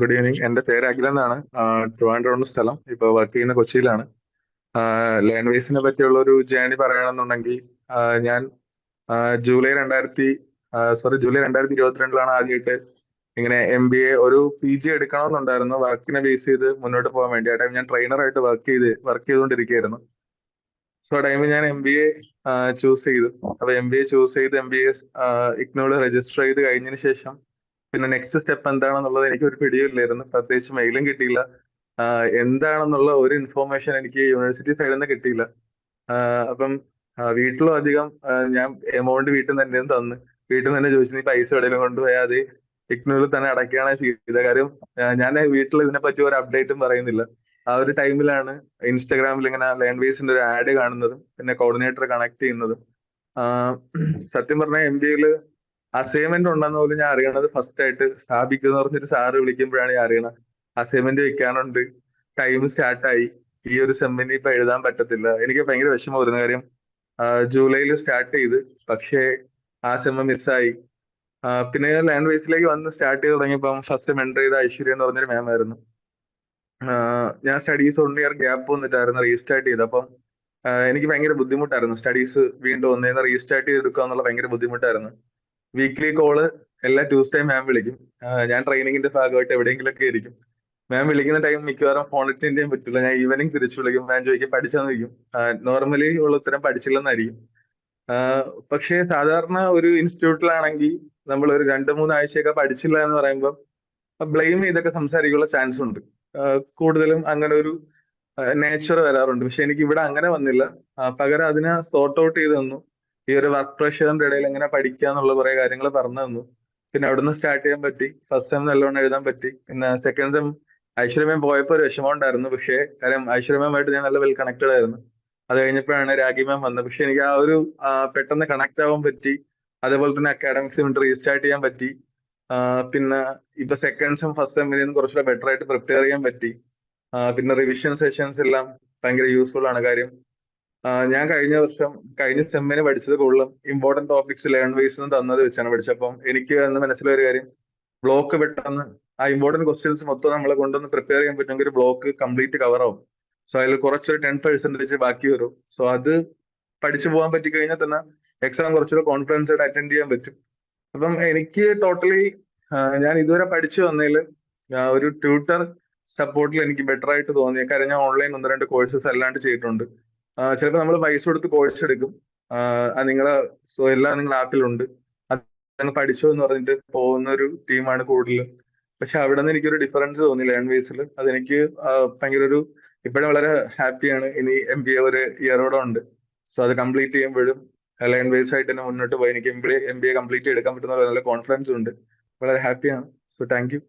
Good evening എന്റെ പേര് അഖിൽ എന്നാണ്. ട്രിവാൻഡ്രോണ് സ്ഥലം. ഇപ്പൊ വർക്ക് ചെയ്യുന്ന കൊച്ചിയിലാണ്. ലാൻഡ് വേസിനെ പറ്റിയുള്ള ഒരു ജേണി പറയണമെന്നുണ്ടെങ്കിൽ ഞാൻ ജൂലൈ രണ്ടായിരത്തി സോറി ജൂലൈ രണ്ടായിരത്തി ഇരുപത്തിരണ്ടിലാണ് ആദ്യമായിട്ട് ഇങ്ങനെ എം ബി എ ഒരു പി ജി എടുക്കണമെന്നുണ്ടായിരുന്നു. വർക്കിനെ ബേസ് ചെയ്ത് മുന്നോട്ട് പോകാൻ വേണ്ടി. ആ ടൈം ഞാൻ ട്രെയിനറായിട്ട് വർക്ക് ചെയ്ത് വർക്ക് ചെയ്തുകൊണ്ടിരിക്കുകയായിരുന്നു. സോ ആ ടൈമിൽ ഞാൻ എം ബി എ ചൂസ് ചെയ്തു. അപ്പൊ എം ബി എ ചൂസ് ചെയ്ത് എം ബി എ ഇഗ്നോട് രജിസ്റ്റർ ചെയ്ത് കഴിഞ്ഞതിന് ശേഷം പിന്നെ നെക്സ്റ്റ് സ്റ്റെപ്പ് എന്താണെന്നുള്ളത് എനിക്ക് ഒരു പിടിയില്ലായിരുന്നു. പ്രത്യേകിച്ച് മെയിലും കിട്ടിയില്ല. എന്താണെന്നുള്ള ഒരു ഇൻഫോർമേഷൻ എനിക്ക് യൂണിവേഴ്സിറ്റി സൈഡിൽ നിന്ന് കിട്ടിയില്ല. അപ്പം വീട്ടിലും അധികം ഞാൻ എമൗണ്ട് വീട്ടിൽ നിന്ന് തന്നെ തന്ന്. വീട്ടിൽ നിന്ന് തന്നെ ചോദിച്ചു നീ പൈസ എവിടെയെങ്കിലും കൊണ്ടുപോയാൽ അത് ഇഗ്നോറിൽ തന്നെ അടയ്ക്കുകയാണ് ചെയ്തത്. കാര്യം ഞാൻ വീട്ടിൽ ഇതിനെപ്പറ്റി ഒരു അപ്ഡേറ്റും പറയുന്നില്ല. ആ ഒരു ടൈമിലാണ് ഇൻസ്റ്റാഗ്രാമിൽ ഇങ്ങനെ ലാൻഡ്വേസിന്റെ ഒരു ആഡ് കാണുന്നതും പിന്നെ കോർഡിനേറ്റർ കണക്ട് ചെയ്യുന്നതും. സത്യം പറഞ്ഞാൽ എം ബി എയിൽ അസൈൻമെന്റ് ഉണ്ടെന്ന് പോലും ഞാൻ അറിയണത് ഫസ്റ്റ് ആയിട്ട് സ്ഥാപിക്കുക എന്ന് പറഞ്ഞൊരു സാറ് വിളിക്കുമ്പോഴാണ് ഞാൻ അറിയണത് അസൈൻമെന്റ് വെക്കാനുണ്ട്. ടൈം സ്റ്റാർട്ടായി ഈ ഒരു സെമ്മിന് ഇപ്പൊ എഴുതാൻ പറ്റത്തില്ല. എനിക്ക് ഭയങ്കര വിഷമം വരുന്ന കാര്യം ജൂലൈയിൽ സ്റ്റാർട്ട് ചെയ്ത്. പക്ഷേ ആ സെമ്മ മിസ്സായി പിന്നെ ലാൻഡ് വൈസിലേക്ക് വന്ന് സ്റ്റാർട്ട് ചെയ്ത് തുടങ്ങിയപ്പം ഫസ്റ്റ് എന്റർ ചെയ്ത ഐശ്വര്യ എന്ന് പറഞ്ഞൊരു മാം ആയിരുന്നു. ഞാൻ സ്റ്റഡീസ് വൺ ഇയർ ഗ്യാപ്പ് വന്നിട്ടായിരുന്നു റീസ്റ്റാർട്ട് ചെയ്ത് അപ്പം എനിക്ക് ഭയങ്കര ബുദ്ധിമുട്ടായിരുന്നു. സ്റ്റഡീസ് വീണ്ടും ഒന്നേന്ന് റീസ്റ്റാർട്ട് ചെയ്തെടുക്കുക എന്നുള്ള ഭയങ്കര ബുദ്ധിമുട്ടായിരുന്നു. വീക്ക്ലി കോൾ എല്ലാ ട്യൂസ്ഡേ മാം വിളിക്കും. ഞാൻ ട്രെയിനിങ്ങിന്റെ ഭാഗമായിട്ട് എവിടെയെങ്കിലുമൊക്കെ ആയിരിക്കും. മാം വിളിക്കുന്ന ടൈം മിക്കവാറും ഫോൺ അറ്റൻഡ് ചെയ്യാൻ പറ്റില്ല. ഞാൻ ഈവനിങ് തിരിച്ചു വിളിക്കും. മാം ചോദിക്കും പഠിച്ചാന്ന് ചോദിക്കും. നോർമലി ഉള്ള ഉത്തരം പഠിച്ചില്ലെന്നായിരിക്കും. പക്ഷേ സാധാരണ ഒരു ഇൻസ്റ്റിറ്റ്യൂട്ടിലാണെങ്കിൽ നമ്മൾ ഒരു രണ്ട് മൂന്ന് ആഴ്ചയൊക്കെ പഠിച്ചില്ല എന്ന് പറയുമ്പോൾ ബ്ലെയിം ചെയ്തൊക്കെ സംസാരിക്കാനുള്ള ചാൻസ് ഉണ്ട്. കൂടുതലും അങ്ങനെ ഒരു നേച്ചർ വരാറുണ്ട്. പക്ഷെ എനിക്ക് ഇവിടെ അങ്ങനെ വന്നില്ല. പകരം അതിനെ സോർട്ട് ഔട്ട് ചെയ്ത് തന്നു. ഈ ഒരു വർക്ക് പ്രഷറിന്റെ ഇടയിൽ എങ്ങനെ പഠിക്കുക എന്നുള്ള കുറെ കാര്യങ്ങൾ പറഞ്ഞു തന്നു. പിന്നെ അവിടുന്ന് സ്റ്റാർട്ട് ചെയ്യാൻ പറ്റി. ഫസ്റ്റ് സെം നല്ലോണം എഴുതാൻ പറ്റി. പിന്നെ സെക്കൻഡ് സെം ഐശ്വര്യമേം പോയപ്പോൾ ഒരു വിഷമം ഉണ്ടായിരുന്നു. പക്ഷേ കാര്യം ഐശ്വര്യമേമായിട്ട് ഞാൻ നല്ല വെൽ കണക്റ്റഡ് ആയിരുന്നു. അത് കഴിഞ്ഞപ്പോഴാണ് രാഗി മാം വന്നത്. പക്ഷെ എനിക്ക് ആ ഒരു പെട്ടെന്ന് കണക്ട് ആവാൻ പറ്റി. അതേപോലെ തന്നെ അക്കാഡമിക്സ് വേണ്ടി റീസ്റ്റാർട്ട് ചെയ്യാൻ പറ്റി. പിന്നെ ഇപ്പൊ സെക്കൻഡ് സെം ഫസ്റ്റ് സെമ്മിൽ നിന്ന് കുറച്ചുകൂടെ ബെറ്റർ ആയിട്ട് പ്രിപ്പയർ ചെയ്യാൻ പറ്റി. പിന്നെ റിവിഷൻ സെഷൻസ് എല്ലാം ഭയങ്കര യൂസ്ഫുൾ ആണ് കാര്യം. ഞാൻ കഴിഞ്ഞ വർഷം കഴിഞ്ഞ സെമ്മിന് പഠിച്ചത് കൂടുതലും ഇമ്പോർട്ടന്റ് ടോപ്പിക്സ് ലേൺ വൈസ് തന്നത് വെച്ചാണ് പഠിച്ചപ്പം എനിക്ക് അന്ന് മനസ്സിലായ ഒരു കാര്യം. ബ്ലോക്ക് പെട്ടെന്ന് ആ ഇമ്പോർട്ടന്റ് ക്വസ്റ്റ്യൻസ് മൊത്തം നമ്മളെ കൊണ്ടൊന്ന് പ്രിപ്പയർ ചെയ്യാൻ പറ്റുമെങ്കിൽ ഒരു ബ്ലോക്ക് കംപ്ലീറ്റ് കവർ ആവും. സോ അതിൽ കുറച്ചൊരു ടെൻ പെർസെന്റേജ് ബാക്കി വരും. സോ അത് പഠിച്ചു പോകാൻ പറ്റി കഴിഞ്ഞാൽ തന്നെ എക്സാം കുറച്ചുകൂടെ കോൺഫിഡൻസ് ആയിട്ട് അറ്റൻഡ് ചെയ്യാൻ പറ്റും. അപ്പം എനിക്ക് ടോട്ടലി ഞാൻ ഇതുവരെ പഠിച്ചു വന്നതിൽ ഒരു ട്യൂട്ടർ സപ്പോർട്ടിൽ എനിക്ക് ബെറ്റർ ആയിട്ട് തോന്നിയ കാര്യം ഞാൻ ഓൺലൈൻ ഒന്ന് രണ്ട് കോഴ്സസ് അല്ലാണ്ട് ചെയ്തിട്ടുണ്ട്. ചിലപ്പോൾ നമ്മൾ പൈസ കൊടുത്ത് കോഴ്സ് എടുക്കും. നിങ്ങളെ എല്ലാം നിങ്ങൾ ആപ്പിലുണ്ട് അത് പഠിച്ചു എന്ന് പറഞ്ഞിട്ട് പോകുന്ന ഒരു ടീമാണ് കൂടുതലും. പക്ഷെ അവിടെ നിന്ന് എനിക്കൊരു ഡിഫറൻസ് തോന്നി ലേൺ വേസിൽ അതെനിക്ക് ഭയങ്കര ഒരു ഇപ്പോഴും വളരെ ഹാപ്പിയാണ് ഇനി എം ബി എ ഒരു ഇയറോടെ ഉണ്ട്. സോ അത് കംപ്ലീറ്റ് ചെയ്യുമ്പോഴും ലേൺ വേസ് ആയിട്ട് തന്നെ മുന്നോട്ട് പോയി. എനിക്ക് M B A M B A complete എടുക്കാൻ പറ്റുന്ന നല്ല കോൺഫിഡൻസ് ഉണ്ട്. വളരെ ഹാപ്പിയാണ് സോ താങ്ക് യു